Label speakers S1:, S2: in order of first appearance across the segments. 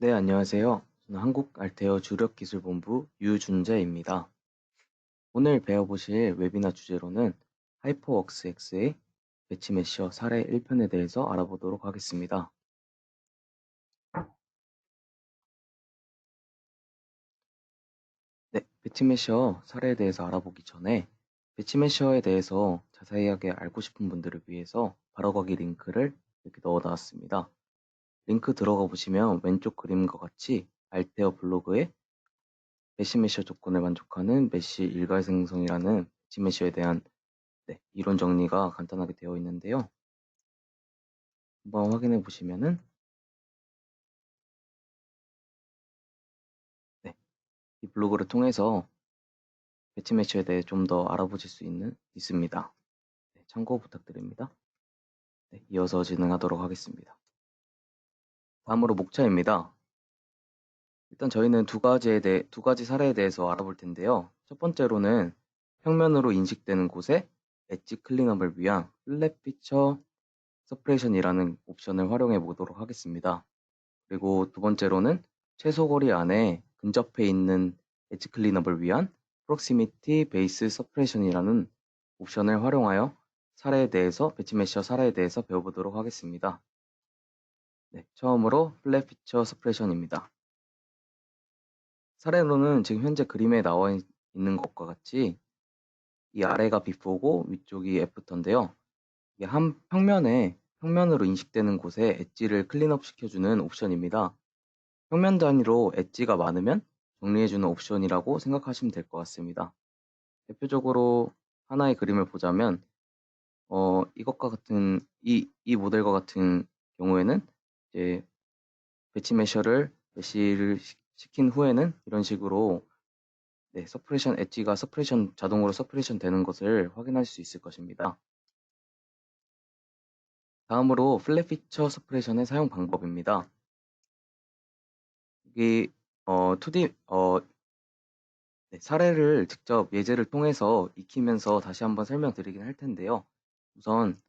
S1: 네, 안녕하세요. 저는 한국 알테어 주력기술본부 유준재입니다. 오늘 배워보실 웨비나 주제로는 하이퍼웍스 X의 배치메셔 사례 1편에 대해서 알아보도록 하겠습니다. 네, 배치메셔 사례에 대해서 알아보기 전에 배치메셔에 대해서 자세하게 알고 싶은 분들을 위해서 바로가기 링크를 이렇게 넣어 놨습니다. 링크 들어가 보시면 왼쪽 그림과 같이 알테어 블로그에 메시메셔 조건을 만족하는 메시 일괄 생성이라는 메시메셔에 대한 네, 이론 정리가 간단하게 되어 있는데요. 한번 확인해 보시면은 네, 이 블로그를 통해서 배치매셔에 대해 좀 더 알아보실 수 있는 있습니다. 네, 참고 부탁드립니다. 네, 이어서 진행하도록 하겠습니다. 다음으로 목차입니다. 일단 저희는 두 가지에 대해, 두 가지 사례에 대해서 알아볼 텐데요. 첫 번째로는 평면으로 인식되는 곳에 엣지 클린업을 위한 플랫 피처 서프레이션이라는 옵션을 활용해 보도록 하겠습니다. 그리고 두 번째로는 최소 거리 안에 근접해 있는 엣지 클린업을 위한 프록시미티 베이스 서프레이션이라는 옵션을 활용하여 사례에 대해서 배치메셔 사례에 대해서 배워보도록 하겠습니다. 네, 처음으로 플랫 피처 서프레션입니다. 사례로는 지금 현재 그림에 나와 있는 것과 같이 이 아래가 비포고 위쪽이 애프터인데요. 이게 한 평면에 평면으로 인식되는 곳에 엣지를 클린업 시켜주는 옵션입니다. 평면 단위로 엣지가 많으면 정리해주는 옵션이라고 생각하시면 될 것 같습니다. 대표적으로 하나의 그림을 보자면 어, 이것과 같은 이, 이 모델과 같은 경우에는 이제 배치 메셔를 배시를 시킨 후에는 이런 식으로 네, 서프레션 엣지가 서프레션 자동으로 서프레션 되는 것을 확인할 수 있을 것입니다. 다음으로 플랫 피처 서프레션의 사용 방법입니다. 여기 어, 2D 어, 네, 사례를 직접 예제를 통해서 익히면서 다시 한번 설명드리긴 할 텐데요. 우선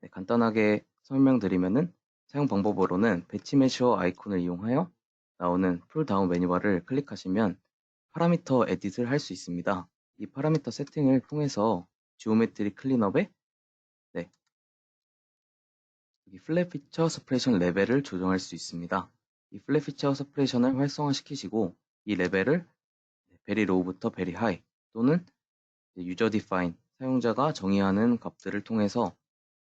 S1: 네, 간단하게 설명드리면은 사용 방법으로는 배치 메셔 아이콘을 이용하여 나오는 풀 다운 메뉴바를 클릭하시면 파라미터 에딧을 할 수 있습니다. 이 파라미터 세팅을 통해서 지오메트리 클린업에 네, 이 플랫 피처 스프레션 레벨을 조정할 수 있습니다. 이 플랫 피처 스프레션을 활성화시키시고 이 레벨을 베리 로우부터 베리 하이 또는 유저 디파인 사용자가 정의하는 값들을 통해서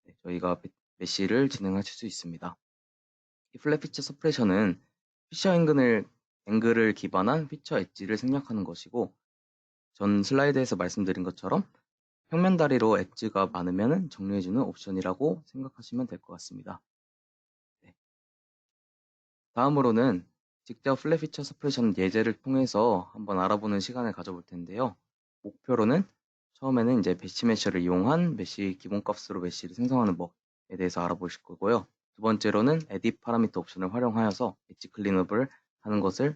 S1: 네, 저희가 메시를 진행하실 수 있습니다. 이 플랫 피처 서프레션은 피처 앵글을, 앵글을 기반한 피처 엣지를 생략하는 것이고 전 슬라이드에서 말씀드린 것처럼 평면 다리로 엣지가 많으면 정리해주는 옵션이라고 생각하시면 될 것 같습니다. 네. 다음으로는 직접 플랫 피처 서프레션 예제를 통해서 한번 알아보는 시간을 가져볼 텐데요. 목표로는 처음에는 이제 배시 메셔를 이용한 메시 기본값으로 메시를 생성하는 법에 대해서 알아보실 거고요. 두 번째로는 에딧 파라미터 옵션을 활용하여서 엣지 클린업을 하는 것을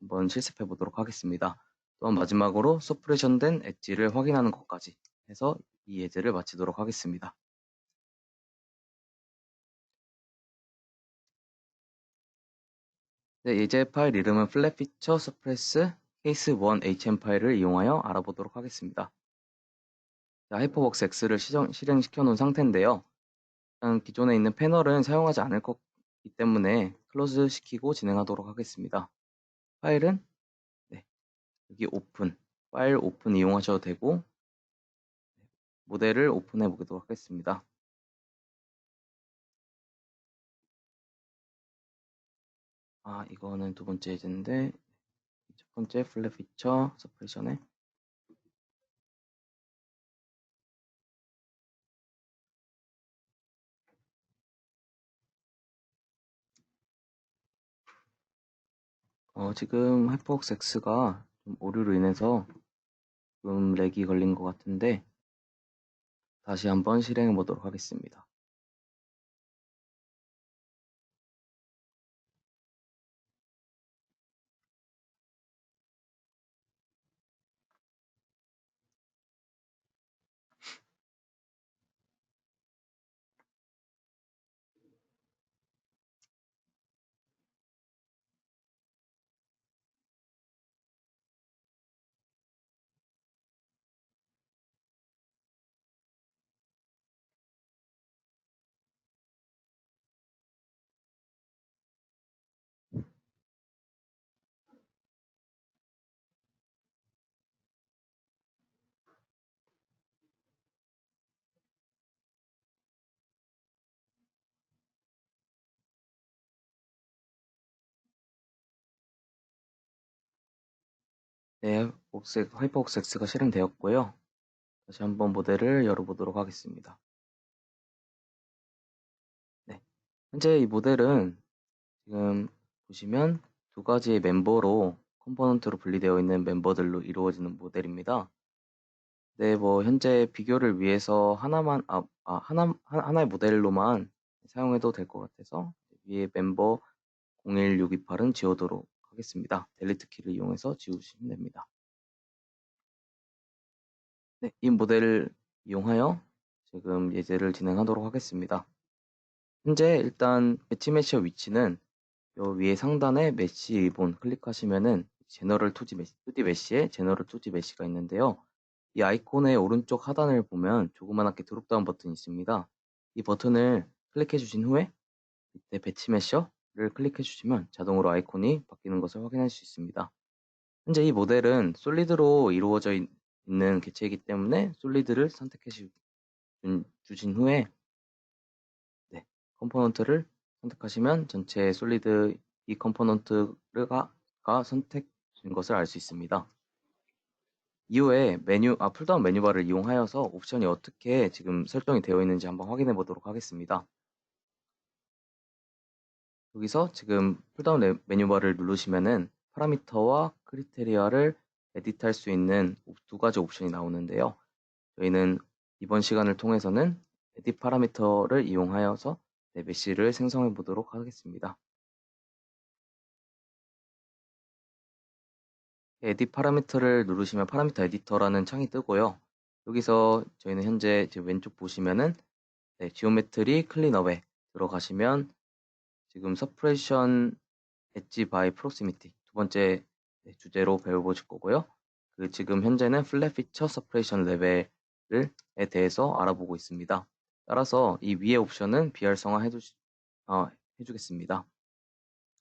S1: 한번 실습해 보도록 하겠습니다. 또한 마지막으로 서프레션된 엣지를 확인하는 것까지 해서 이 예제를 마치도록 하겠습니다. 네, 예제 파일 이름은 플랫 피처 서프레스 케이스 1 HM 파일을 이용하여 알아보도록 하겠습니다. 하이퍼웍스 X를 실행시켜 놓은 상태인데요. 기존에 있는 패널은 사용하지 않을 거기 때문에 클로즈 시키고 진행하도록 하겠습니다. 파일은 네, 여기 오픈, 파일 오픈 이용하셔도 되고 모델을 오픈해 보도록 하겠습니다. 아, 이거는 두 번째 예제인데 첫 번째 플랫 피처 서프레션에 어, 지금 좀 오류로 인해서 좀 렉이 걸린 것 같은데 다시 한번 실행해 보도록 하겠습니다. 네, 옥색, 하이퍼옥스 X가 실행되었고요. 다시 한번 모델을 열어보도록 하겠습니다. 네, 현재 이 모델은 지금 보시면 두 가지의 멤버로 컴포넌트로 분리되어 있는 멤버들로 이루어지는 모델입니다. 네, 뭐 현재 비교를 위해서 하나만 아, 아 하나 하나의 모델로만 사용해도 될 것 같아서 위에 멤버 016228은 지우도록 하겠습니다. 델리트 키를 이용해서 지우시면 됩니다. 네, 이 모델을 이용하여 지금 예제를 진행하도록 하겠습니다. 현재 일단 배치 메시어 위치는 요 위에 상단에 메시 리본 클릭하시면은 제너럴 투지 메시, 2D 메시에 제너럴 투지 메시가 있는데요. 이 아이콘의 오른쪽 하단을 보면 조그만하게 드롭다운 버튼이 있습니다. 이 버튼을 클릭해 주신 후에 밑에 배치 메셔 를 클릭해 주시면 자동으로 아이콘이 바뀌는 것을 확인할 수 있습니다. 현재 이 모델은 솔리드로 이루어져 있는 개체이기 때문에 솔리드를 선택해 주신 후에 네, 컴포넌트를 선택하시면 전체 솔리드 이 컴포넌트가 선택된 것을 알 수 있습니다. 이후에 메뉴, 아, 풀다운 메뉴바를 이용하여서 옵션이 어떻게 지금 설정이 되어 있는지 한번 확인해 보도록 하겠습니다. 여기서 지금 풀다운 메뉴바를 누르시면은 파라미터와 크리테리아를 에디트할 수 있는 두 가지 옵션이 나오는데요. 저희는 이번 시간을 통해서는 에디 파라미터를 이용하여서 네, 메시를 생성해 보도록 하겠습니다. 에디 파라미터를 누르시면 파라미터 에디터라는 창이 뜨고요. 여기서 저희는 현재 왼쪽 보시면은 네, 지오메트리 클린업에 들어가시면 지금 서프레션 엣지 바이 프록시미티 두 번째 네, 주제로 배워보실 거고요. 그 지금 현재는 플랫 피처 서프레션 레벨에 대해서 알아보고 있습니다. 따라서 이 위의 옵션은 비활성화 해주, 어, 해주겠습니다.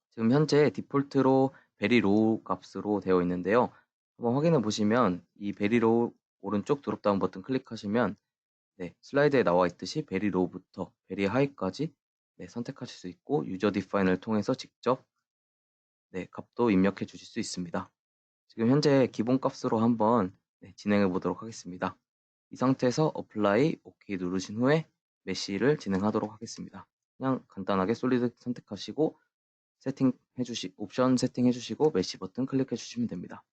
S1: 지금 현재 디폴트로 베리 로우 값으로 되어 있는데요. 한번 확인해 보시면 이 베리 로우 오른쪽 드롭다운 버튼 클릭하시면 네, 슬라이드에 나와 있듯이 베리 로우부터 베리 하이까지 네, 선택하실 수 있고 유저 디파인을 통해서 직접 네, 값도 입력해 주실 수 있습니다. 지금 현재 기본 값으로 한번 네, 진행해 보도록 하겠습니다. 이 상태에서 어플라이 OK 누르신 후에 메시를 진행하도록 하겠습니다. 그냥 간단하게 솔리드 선택하시고 세팅 해주시 옵션 세팅 해 주시고 메시 버튼 클릭해 주시면 됩니다.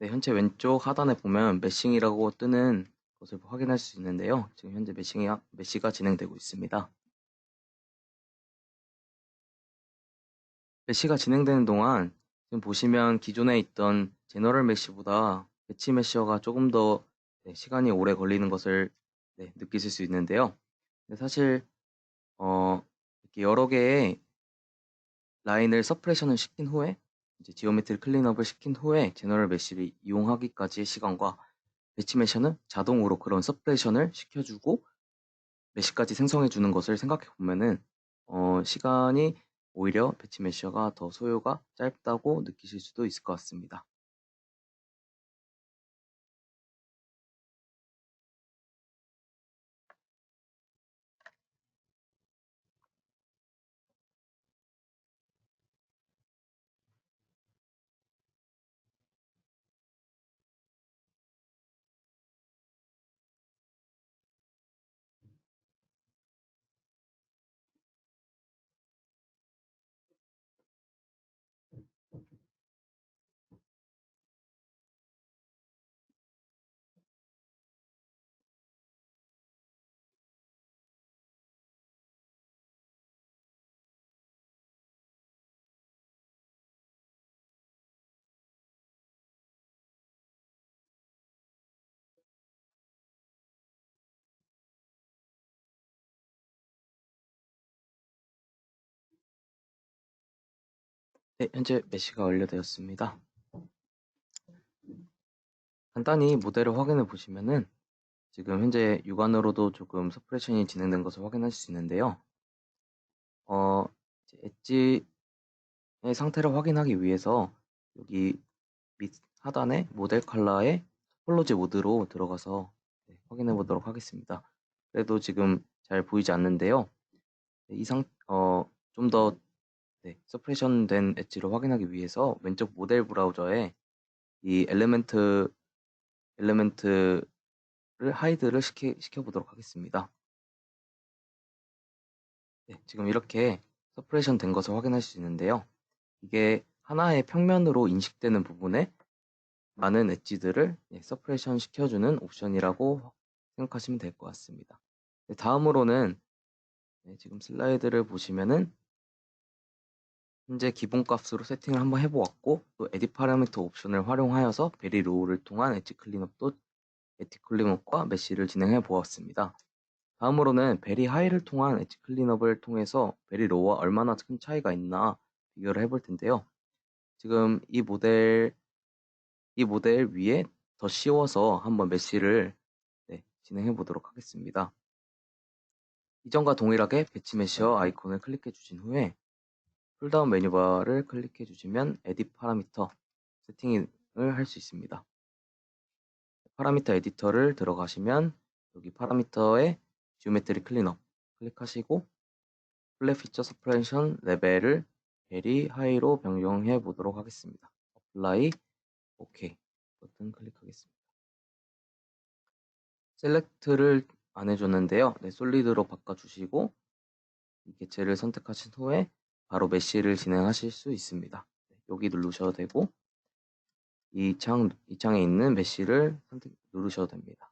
S1: 네, 현재 왼쪽 하단에 보면 메싱이라고 뜨는 것을 확인할 수 있는데요. 지금 현재 메싱이, 메시가 진행되고 있습니다. 메시가 진행되는 동안 지금 보시면 기존에 있던 제너럴 메시보다 배치 메시어가 조금 더 네, 시간이 오래 걸리는 것을 네, 느끼실 수 있는데요. 사실 어, 이렇게 여러 개의 라인을 서프레션을 시킨 후에 이제 지오메트리 클린업을 시킨 후에 제너럴 메시를 이용하기까지의 시간과 메셔는 자동으로 그런 서프레션을 시켜주고 메시까지 생성해 주는 것을 생각해 보면은 어, 시간이 오히려 배치 메셔가 더 소요가 짧다고 느끼실 수도 있을 것 같습니다. 네, 현재 메시가 완료되었습니다. 간단히 모델을 확인해 보시면은 지금 현재 육안으로도 조금 서프레션이 진행된 것을 확인할 수 있는데요. 어, 엣지의 상태를 확인하기 위해서 여기 밑 하단에 모델 컬러의 토폴로지 모드로 들어가서 네, 확인해 보도록 하겠습니다. 그래도 지금 잘 보이지 않는데요. 이 상, 어, 좀더 네, 서프레션 된 엣지를 확인하기 위해서 왼쪽 모델 브라우저에 이 엘리멘트 엘리멘트를 하이드를 시켜, 시켜보도록 하겠습니다. 네, 지금 이렇게 서프레션 된 것을 확인할 수 있는데요. 이게 하나의 평면으로 인식되는 부분에 많은 엣지들을 네, 서프레션 시켜주는 옵션이라고 생각하시면 될 것 같습니다. 네, 다음으로는 네, 지금 슬라이드를 보시면은 현재 기본값으로 세팅을 한번 해보았고 또 에디 파라미터 옵션을 활용하여서 베리 로우를 통한 엣지 클린업도 엣지 클린업과 메쉬를 진행해 보았습니다. 다음으로는 베리 하이를 통한 엣지 클린업을 통해서 베리 로우와 얼마나 큰 차이가 있나 비교를 해볼 텐데요. 지금 이 모델 이 모델 위에 더 씌워서 한번 메쉬를 네, 진행해 보도록 하겠습니다. 이전과 동일하게 배치 메시어 아이콘을 클릭해 주신 후에 풀다운 메뉴바를 클릭해 주시면 에딧 파라미터 세팅을 할 수 있습니다. 파라미터 에디터를 들어가시면 여기 파라미터에 지오메트리 클린업 클릭하시고 플랫 피처 서프레션 레벨을 베리 하이로 변경해 보도록 하겠습니다. 어플라이 오케이 버튼 클릭하겠습니다. 셀렉트를 안 해줬는데요. 네, 솔리드로 바꿔주시고 이 개체를 선택하신 후에 바로 메시를 진행하실 수 있습니다. 네, 여기 누르셔도 되고 이 창, 이 창에 있는 메시를 선택, 누르셔도 됩니다.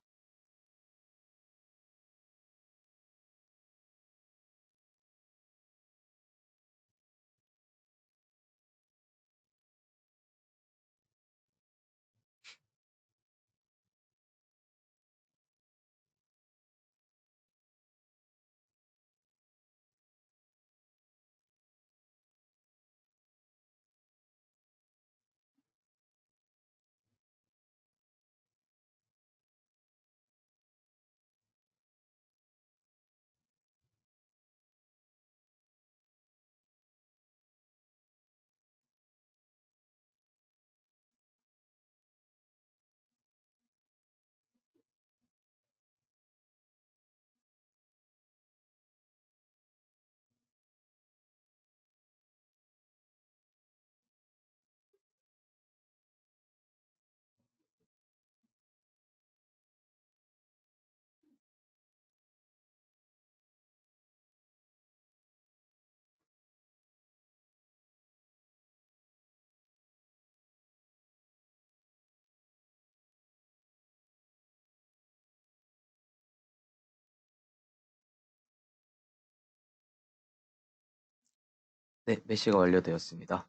S1: 네, 메시가 완료되었습니다.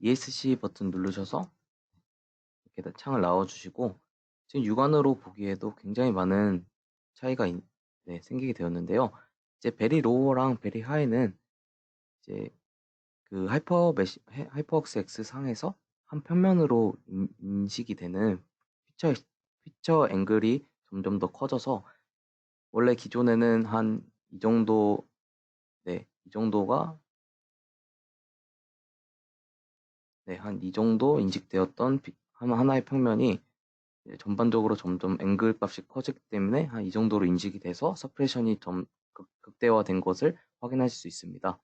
S1: ESC 버튼 누르셔서 이렇게 창을 나와주시고 지금 육안으로 보기에도 굉장히 많은 차이가 있, 네, 생기게 되었는데요. 이제 베리 로우랑 베리 하이는 이제 그 하이퍼 메시, 하이퍼웍스 X 상에서 한 평면으로 인, 식이 되는 피처 피처 앵글이 점점 더 커져서 원래 기존에는 한 이 정도 네, 이 정도가 네, 한 이 정도 인식되었던 하나의 평면이 전반적으로 점점 앵글 값이 커지기 때문에 한 이 정도로 인식이 돼서 서프레션이 좀 극대화된 것을 확인하실 수 있습니다.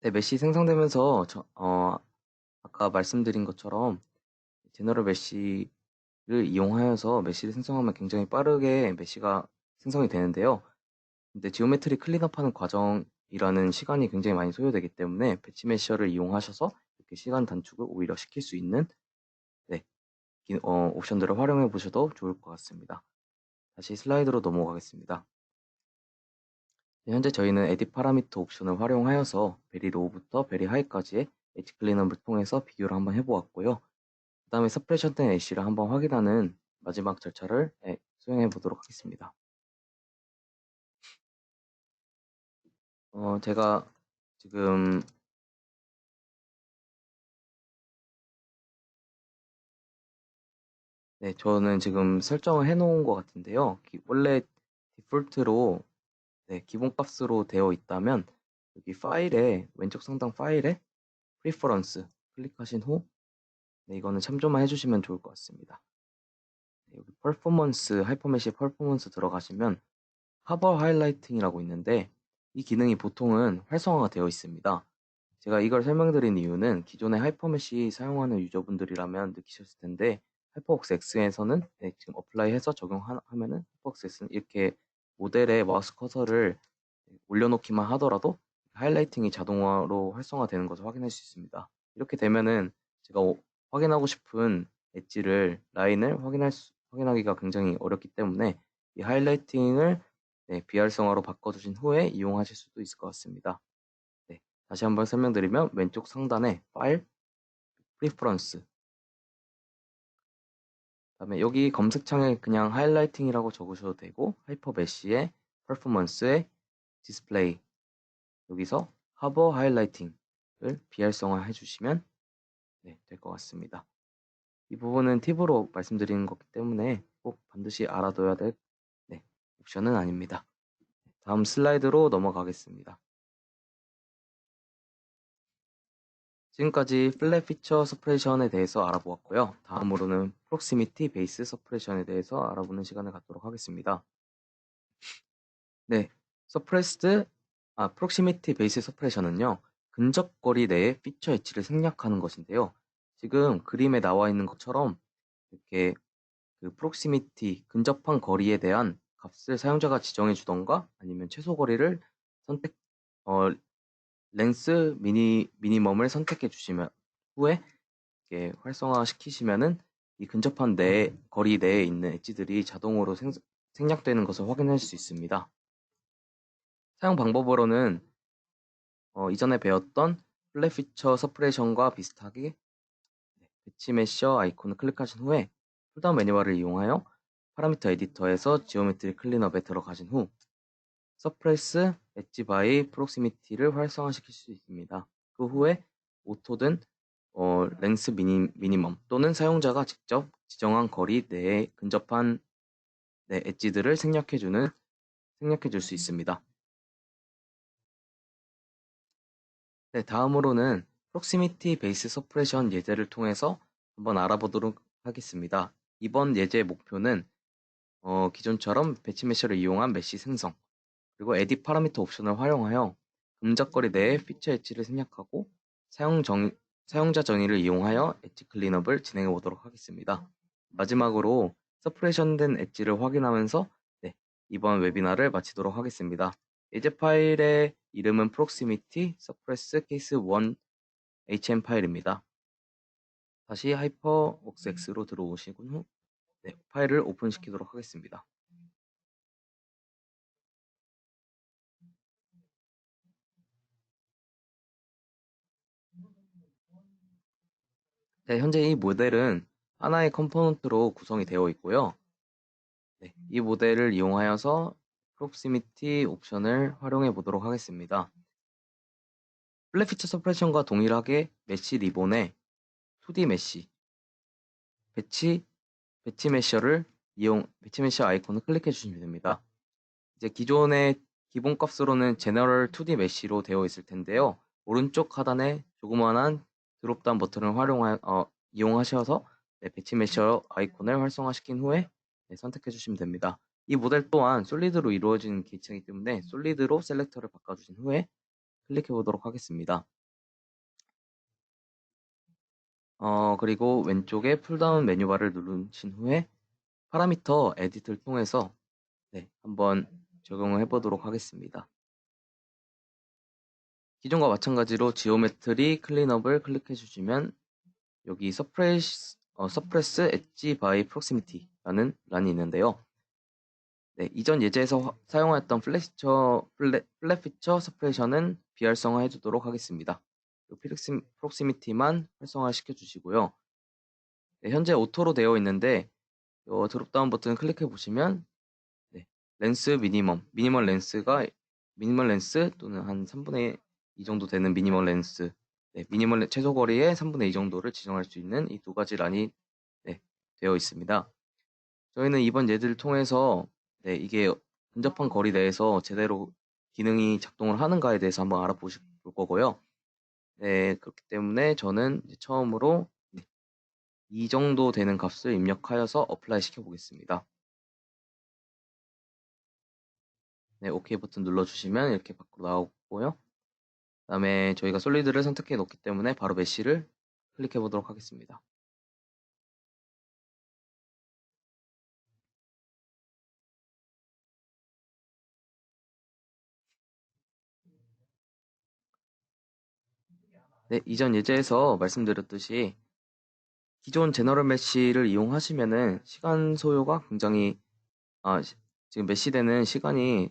S1: 네, 메시 생성되면서 저, 어, 아까 말씀드린 것처럼 제너럴 메시를 이용하여서 메시를 생성하면 굉장히 빠르게 메시가 생성이 되는데요. 근데 지오메트리 클린업하는 과정 이라는 시간이 굉장히 많이 소요되기 때문에 배치 메셔를 이용하셔서 이렇게 시간 단축을 오히려 시킬 수 있는 네, 어, 옵션들을 활용해 보셔도 좋을 것 같습니다. 다시 슬라이드로 넘어가겠습니다. 네, 현재 저희는 에디 파라미터 옵션을 활용하여서 베리 로우부터 베리 하이까지의 엣지 클리너를 통해서 비교를 한번 해보았고요. 그 다음에 서프레션 된 애쉬를 한번 확인하는 마지막 절차를 네, 수행해 보도록 하겠습니다. 어, 제가 지금 네, 저는 지금 설정을 해 놓은 것 같은데요. 원래 디폴트로 네, 기본값으로 되어 있다면 여기 파일에 왼쪽 상단 파일에 프리퍼런스 클릭하신 후 네, 이거는 참조만 해주시면 좋을 것 같습니다. 네, 여기 퍼포먼스 하이퍼메시 퍼포먼스 들어가시면 하버 하이라이팅이라고 있는데 이 기능이 보통은 활성화가 되어 있습니다. 제가 이걸 설명드린 이유는 기존의 하이퍼메시 사용하는 유저분들이라면 느끼셨을 텐데 하이퍼웍스 X에서는 네, 지금 어플라이해서 적용하면은 하이퍼웍스 X는 이렇게 모델에 마우스 커서를 올려놓기만 하더라도 하이라이팅이 자동화로 활성화되는 것을 확인할 수 있습니다. 이렇게 되면은 제가 확인하고 싶은 엣지를 라인을 확인할 수, 확인하기가 굉장히 어렵기 때문에 이 하이라이팅을 네, 비활성화로 바꿔주신 후에 이용하실 수도 있을 것 같습니다. 네, 다시 한번 설명드리면 왼쪽 상단에 파일, 프리퍼런스 다음에 여기 검색창에 그냥 하이라이팅이라고 적으셔도 되고 하이퍼 메쉬의 퍼포먼스의 디스플레이 여기서 하버 하이라이팅을 비활성화 해주시면 네, 될 것 같습니다. 이 부분은 팁으로 말씀드리는 거기 때문에 꼭 반드시 알아둬야 될 네, 옵션은 아닙니다. 다음 슬라이드로 넘어가겠습니다. 지금까지 플랫 피처 서프레션에 대해서 알아보았고요. 다음으로는 프록시미티 베이스 서프레션에 대해서 알아보는 시간을 갖도록 하겠습니다. 네, 서프레스드 아, 프록시미티 베이스 서프레션은요. 근접거리 내의 피처 엣지를 생략하는 것인데요. 지금 그림에 나와 있는 것처럼 이렇게 그 프록시미티 근접한 거리에 대한 값을 사용자가 지정해 주던가 아니면 최소 거리를 선택 어, 렌스 미니 미니멈을 선택해 주시면 후에 이렇게 활성화 시키시면은 이 근접한 내 거리 내에 있는 엣지들이 자동으로 생, 생략되는 것을 확인할 수 있습니다. 사용 방법으로는 어, 이전에 배웠던 플랫 피처 서프레이션과 비슷하게 배치 메셔 아이콘을 클릭하신 후에 풀다운 메뉴바를 이용하여 파라미터 에디터에서 지오메트리 클린업에 들어가신 후 서프레스 엣지 바이 프록시미티를 활성화시킬 수 있습니다. 그 후에 오토든 어, 랭스 미니, 미니멈 또는 사용자가 직접 지정한 거리 내에 근접한 네, 엣지들을 생략해주는 생략해 줄 수 있습니다. 네, 다음으로는 프록시미티 베이스 서프레션 예제를 통해서 한번 알아보도록 하겠습니다. 이번 예제의 목표는 어, 기존처럼 배치 메셔를 이용한 메시 생성, 그리고 에디 파라미터 옵션을 활용하여 금작거리 내에 피처 엣지를 생략하고 사용 정, 사용자 정의를 이용하여 엣지 클린업을 진행해 보도록 하겠습니다. 마지막으로 서프레션된 엣지를 확인하면서 네, 이번 웨비나를 마치도록 하겠습니다. 예제 파일의 이름은 proximity suppress case 1 hm 파일입니다. 다시 하이퍼웍스 X로 들어오시군 후 네, 파일을 오픈시키도록 하겠습니다. 네, 현재 이 모델은 하나의 컴포넌트로 구성이 되어 있고요. 네, 이 모델을 이용하여서 프록시미티 옵션을 활용해 보도록 하겠습니다. 플랫 피처 서프레션과 동일하게 메시 리본에 2D 메시, 배치, 배치 메셔를 이용, 배치 메셔 아이콘을 클릭해 주시면 됩니다. 이제 기존의 기본 값으로는 제너럴 2D 메시로 되어 있을 텐데요. 오른쪽 하단에 조그만한 드롭다운 버튼을 활용하, 어, 이용하셔서 네, 배치 메셔 아이콘을 활성화시킨 후에 네, 선택해 주시면 됩니다. 이 모델 또한 솔리드로 이루어진 기체이기 때문에 솔리드로 셀렉터를 바꿔주신 후에 클릭해 보도록 하겠습니다. 어, 그리고 왼쪽에 풀다운 메뉴바를 누르신 후에 파라미터 에디트를 통해서 네, 한번 적용을 해보도록 하겠습니다. 기존과 마찬가지로 지오메트리 클린업을 클릭해 주시면 여기 서프레스, 어, 서프레스 엣지 바이 프록시미티라는 란이 있는데요. 네, 이전 예제에서 사용하였던 플래피처, 플랫, 플래피처 서프레션은 비활성화 해 주도록 하겠습니다. 프록시미티만 활성화 시켜 주시고요. 네, 현재 오토로 되어 있는데 이 드롭다운 버튼 클릭해 보시면 네, 렌스 미니멈, 미니멀 렌스가 미니멀 렌스 또는 한 3분의 2 정도 되는 미니멀 렌스, 네, 미니멀 최소 거리의 3분의 2 정도를 지정할 수 있는 이 두 가지 란이 네, 되어 있습니다. 저희는 이번 예제를 통해서 네, 이게 근접한 거리 내에서 제대로 기능이 작동을 하는가에 대해서 한번 알아보실 거고요. 네, 그렇기 때문에 저는 처음으로 네, 이 정도 되는 값을 입력하여서 어플라이 시켜 보겠습니다. 네, OK 버튼 눌러주시면 이렇게 밖으로 나오고요. 그 다음에 저희가 솔리드를 선택해 놓기 때문에 바로 메쉬를 클릭해 보도록 하겠습니다. 네, 이전 예제에서 말씀드렸듯이 기존 제너럴 메쉬를 이용하시면은 시간 소요가 굉장히 아, 시- 지금 메쉬되는 시간이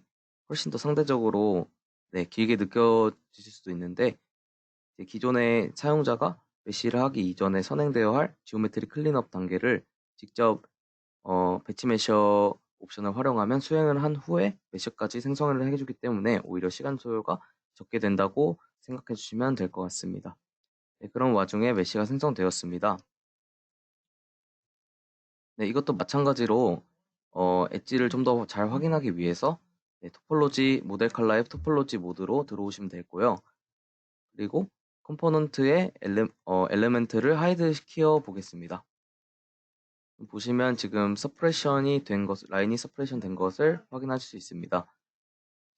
S1: 훨씬 더 상대적으로 네, 길게 느껴지실 수도 있는데 기존의 사용자가 메쉬를 하기 이전에 선행되어야 할 지오메트리 클린업 단계를 직접 어, 배치 메셔 옵션을 활용하면 수행을 한 후에 메셔까지 생성을 해주기 때문에 오히려 시간 소요가 적게 된다고 생각해 주시면 될 것 같습니다. 네, 그런 와중에 메쉬가 생성되었습니다. 네, 이것도 마찬가지로 어, 엣지를 좀 더 잘 확인하기 위해서 네, 토폴로지 모델 칼라의 토폴로지 모드로 들어오시면 되고요. 그리고 컴포넌트의 엘레, 어, 엘레멘트를 하이드 시켜 보겠습니다. 보시면 지금 서프레션이 된 것, 라인이 서프레션 된 것을 확인하실 수 있습니다.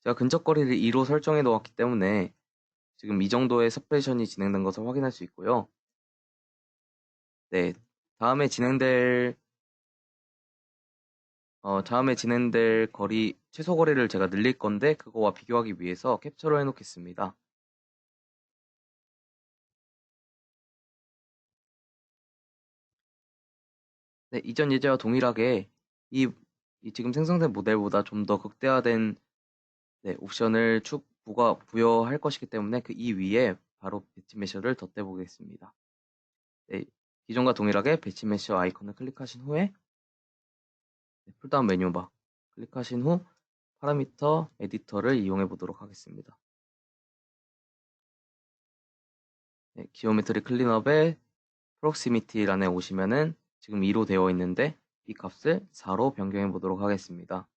S1: 제가 근접거리를 2로 설정해 놓았기 때문에 지금 이 정도의 서프레션이 진행된 것을 확인할 수 있고요. 네, 다음에 진행될 어, 다음에 진행될 거리, 최소 거리를 제가 늘릴 건데 그거와 비교하기 위해서 캡처를 해놓겠습니다. 네, 이전 예제와 동일하게 이, 이 지금 생성된 모델보다 좀 더 극대화된 네, 옵션을 추 부가 부여할 것이기 때문에 그 이 위에 바로 배치 메셔를 덧대 보겠습니다. 네, 기존과 동일하게 배치 메셔 아이콘을 클릭하신 후에 네, 풀다운 메뉴바 클릭하신 후 파라미터 에디터를 이용해 보도록 하겠습니다. 네, 기오메트리 클린업의 프록시미티란에 오시면은 지금 2로 되어 있는데 이 값을 4로 변경해 보도록 하겠습니다.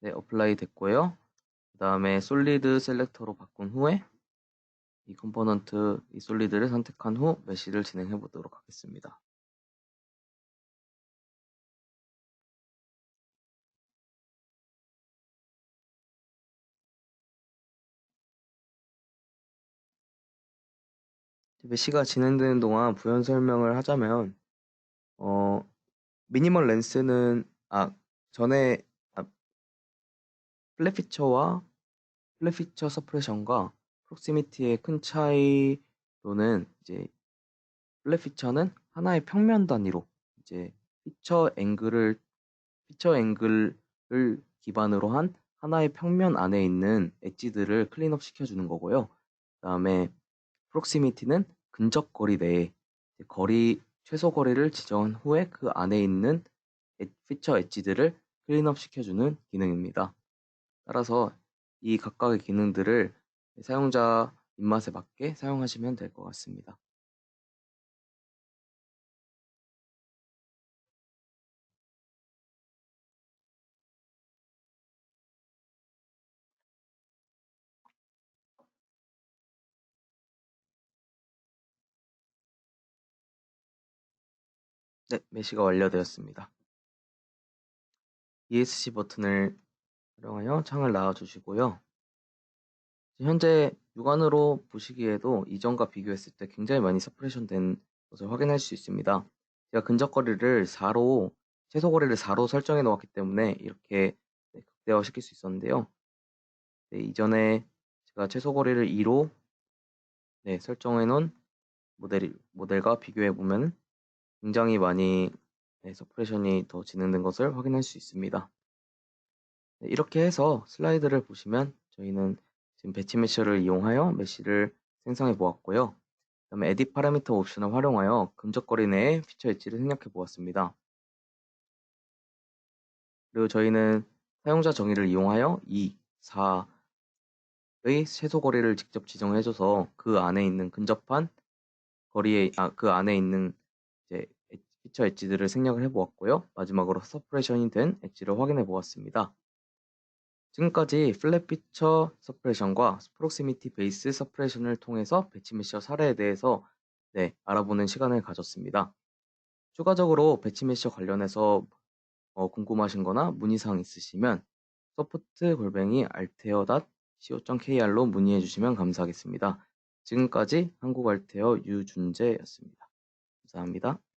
S1: 네, 어플라이 됐고요. 그 다음에 솔리드 셀렉터로 바꾼 후에 이 컴포넌트, 이 솔리드를 선택한 후 메시를 진행해 보도록 하겠습니다. 메시가 진행되는 동안 부연 설명을 하자면 어, 미니멀 렌스는 아 전에 아, 플랫 피처와 플랫 피처 서프레션과 프록시미티의 큰 차이로는 이제 플랫 피처는 하나의 평면 단위로 이제 피처 앵글을 피처 앵글을 기반으로 한 하나의 평면 안에 있는 엣지들을 클린업 시켜주는 거고요. 그 다음에 프록시미티는 근접 거리 내에 거리 최소 거리를 지정한 후에 그 안에 있는 피처 엣지들을 클린업 시켜주는 기능입니다. 따라서 이 각각의 기능들을 사용자 입맛에 맞게 사용하시면 될 것 같습니다. 네, 메시가 완료되었습니다. ESC 버튼을 활용하여 창을 나와주시고요. 현재 육안으로 보시기에도 이전과 비교했을 때 굉장히 많이 서프레션 된 것을 확인할 수 있습니다. 제가 근접거리를 4로, 최소거리를 4로 설정해 놓았기 때문에 이렇게 네, 극대화 시킬 수 있었는데요. 네, 이전에 제가 최소거리를 2로 네, 설정해 놓은 모델, 모델과 비교해 보면 굉장히 많이 네, 서프레션이 더 진행된 것을 확인할 수 있습니다. 네, 이렇게 해서 슬라이드를 보시면 저희는 지금 배치 메쉬를 이용하여 메쉬를 생성해 보았고요. 그 다음에 에디 파라미터 옵션을 활용하여 근접거리 내에 피처 엣지를 생략해 보았습니다. 그리고 저희는 사용자 정의를 이용하여 2, 4의 최소 거리를 직접 지정해줘서 그 안에 있는 근접한 거리에 아, 그 안에 있는 이제 피처 엣지들을 생략을 해보았고요. 마지막으로 서프레션이 된 엣지를 확인해 보았습니다. 지금까지 플랫 피처 서프레션과 프록시미티 베이스 서프레션을 통해서 배치 매셔 사례에 대해서 네, 알아보는 시간을 가졌습니다. 추가적으로 배치 매셔 관련해서 어, 궁금하신 거나 문의사항 있으시면 서포트 골뱅이 알테어.co.kr로 문의해 주시면 감사하겠습니다. 지금까지 한국알테어 유준재였습니다. 감사합니다.